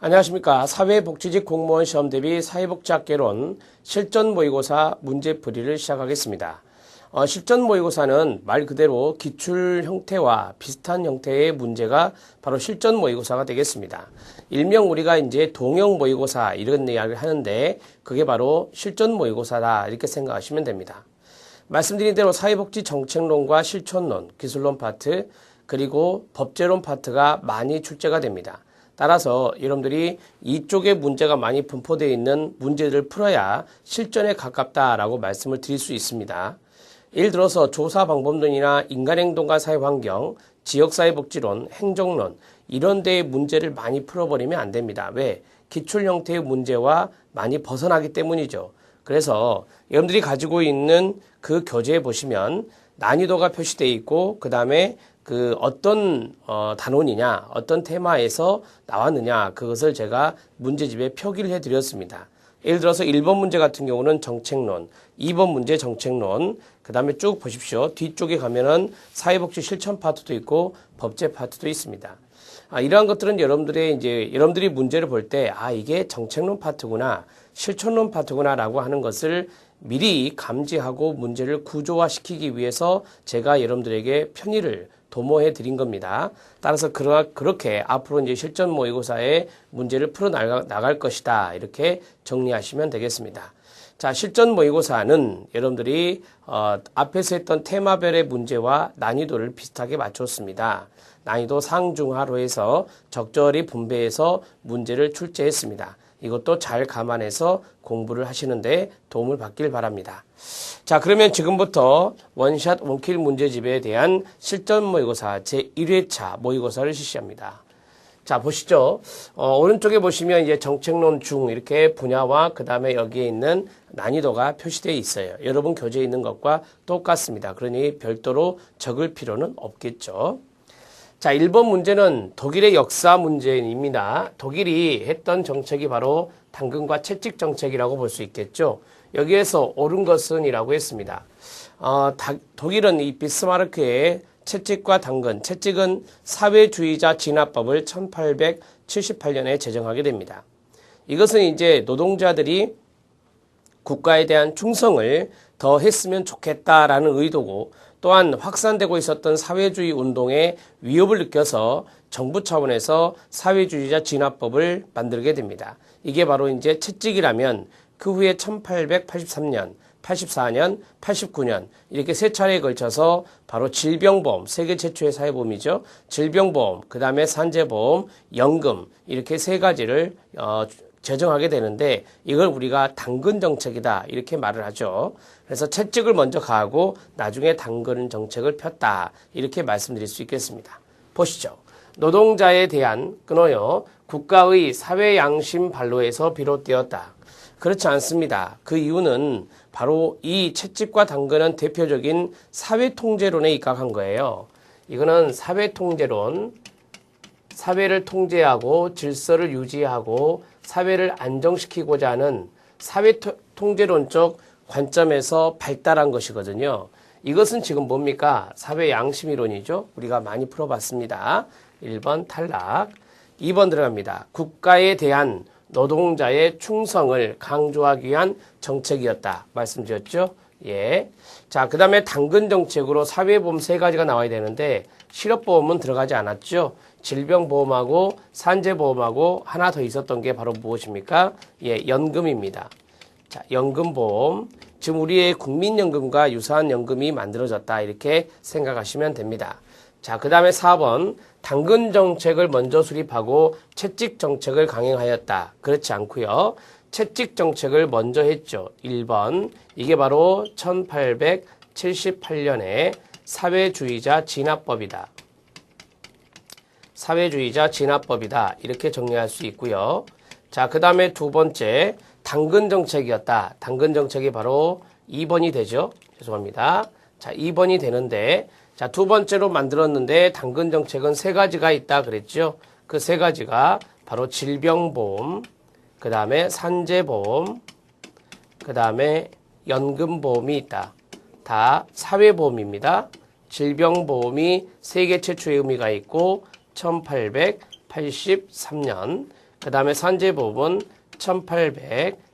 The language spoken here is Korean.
안녕하십니까. 사회복지직 공무원 시험 대비 사회복지학개론 실전 모의고사 문제 풀이를 시작하겠습니다. 어, 실전 모의고사는 말 그대로 기출 형태와 비슷한 형태의 문제가 바로 실전 모의고사가 되겠습니다. 일명 우리가 이제 동형 모의고사 이런 이야기를 하는데 그게 바로 실전 모의고사다 이렇게 생각하시면 됩니다. 말씀드린 대로 사회복지 정책론과 실천론, 기술론 파트, 그리고 법제론 파트가 많이 출제가 됩니다. 따라서 여러분들이 이쪽에 문제가 많이 분포되어 있는 문제들을 풀어야 실전에 가깝다라고 말씀을 드릴 수 있습니다. 예를 들어서 조사 방법론이나 인간행동과 사회환경, 지역사회복지론, 행정론 이런 데의 문제를 많이 풀어버리면 안 됩니다. 왜? 기출 형태의 문제와 많이 벗어나기 때문이죠. 그래서 여러분들이 가지고 있는 그 교재에 보시면 난이도가 표시되어 있고 그 다음에 그 어떤 어, 단원이냐 어떤 테마에서 나왔느냐 그것을 제가 문제집에 표기를 해드렸습니다. 예를 들어서 1번 문제 같은 경우는 정책론, 2번 문제 정책론, 그 다음에 쭉 보십시오. 뒤쪽에 가면은 사회복지 실천 파트도 있고 법제 파트도 있습니다. 아, 이러한 것들은 여러분들의 이제 여러분들이 문제를 볼 때 아 이게 정책론 파트구나 실천론 파트구나라고 하는 것을 미리 감지하고 문제를 구조화시키기 위해서 제가 여러분들에게 편의를 도모해 드린 겁니다. 따라서 그렇게 앞으로 이제 실전 모의고사의 문제를 풀어 나갈 것이다. 이렇게 정리하시면 되겠습니다. 자, 실전 모의고사는 여러분들이 어, 앞에서 했던 테마별의 문제와 난이도를 비슷하게 맞췄습니다. 난이도 상중하로 해서 적절히 분배해서 문제를 출제했습니다. 이것도 잘 감안해서 공부를 하시는데 도움을 받길 바랍니다. 자, 그러면 지금부터 원샷 원킬 문제집에 대한 실전 모의고사 제1회차 모의고사를 실시합니다. 자, 보시죠. 어, 오른쪽에 보시면 이제 정책론 중 이렇게 분야와 그 다음에 여기에 있는 난이도가 표시되어 있어요. 여러분 교재에 있는 것과 똑같습니다. 그러니 별도로 적을 필요는 없겠죠. 자, 1번 문제는 독일의 역사 문제입니다. 독일이 했던 정책이 바로 당근과 채찍 정책이라고 볼 수 있겠죠. 여기에서 옳은 것은 이라고 했습니다. 어, 다, 독일은 이 비스마르크의 채찍과 당근, 채찍은 사회주의자 진화법을 1878년에 제정하게 됩니다. 이것은 이제 노동자들이 국가에 대한 충성을 더 했으면 좋겠다라는 의도고 또한 확산되고 있었던 사회주의 운동에 위협을 느껴서 정부 차원에서 사회주의자 진화법을 만들게 됩니다. 이게 바로 이제 채찍이라면 그 후에 1883년, 84년, 89년 이렇게 세 차례에 걸쳐서 바로 질병보험, 세계 최초의 사회보험이죠. 질병보험, 그 다음에 산재보험, 연금 이렇게 세 가지를 어, 제정하게 되는데 이걸 우리가 당근 정책이다 이렇게 말을 하죠. 그래서 채찍을 먼저 가하고 나중에 당근 정책을 폈다 이렇게 말씀드릴 수 있겠습니다. 보시죠. 노동자에 대한 끊어요. 국가의 사회 양심 반로에서 비롯되었다. 그렇지 않습니다. 그 이유는 바로 이 채찍과 당근은 대표적인 사회 통제론에 입각한 거예요. 이거는 사회 통제론, 사회를 통제하고 질서를 유지하고 사회를 안정시키고자 하는 사회 통제론적 관점에서 발달한 것이거든요. 이것은 지금 뭡니까? 사회 양심이론이죠. 우리가 많이 풀어봤습니다. 1번 탈락. 2번 들어갑니다. 국가에 대한 노동자의 충성을 강조하기 위한 정책이었다. 말씀드렸죠? 예. 자, 그 다음에 당근 정책으로 사회보험 세 가지가 나와야 되는데 실업보험은 들어가지 않았죠. 질병보험하고 산재보험하고 하나 더 있었던 게 바로 무엇입니까? 예, 연금입니다. 자, 연금보험. 지금 우리의 국민연금과 유사한 연금이 만들어졌다. 이렇게 생각하시면 됩니다. 자, 그 다음에 4번. 당근 정책을 먼저 수립하고 채찍 정책을 강행하였다. 그렇지 않고요. 채찍 정책을 먼저 했죠. 1번. 이게 바로 1878년에 사회주의자 진화법이다. 사회주의자 진화법이다. 이렇게 정리할 수 있고요. 자, 그 다음에 두 번째. 당근 정책이었다. 당근 정책이 바로 2번이 되죠. 죄송합니다. 자, 2번이 되는데, 자, 두 번째로 만들었는데, 당근 정책은 세 가지가 있다 그랬죠. 그 세 가지가 바로 질병보험, 그 다음에 산재보험, 그 다음에 연금보험이 있다. 다 사회보험입니다. 질병보험이 세계 최초의 의미가 있고, 1883년, 그 다음에 산재보험은 1880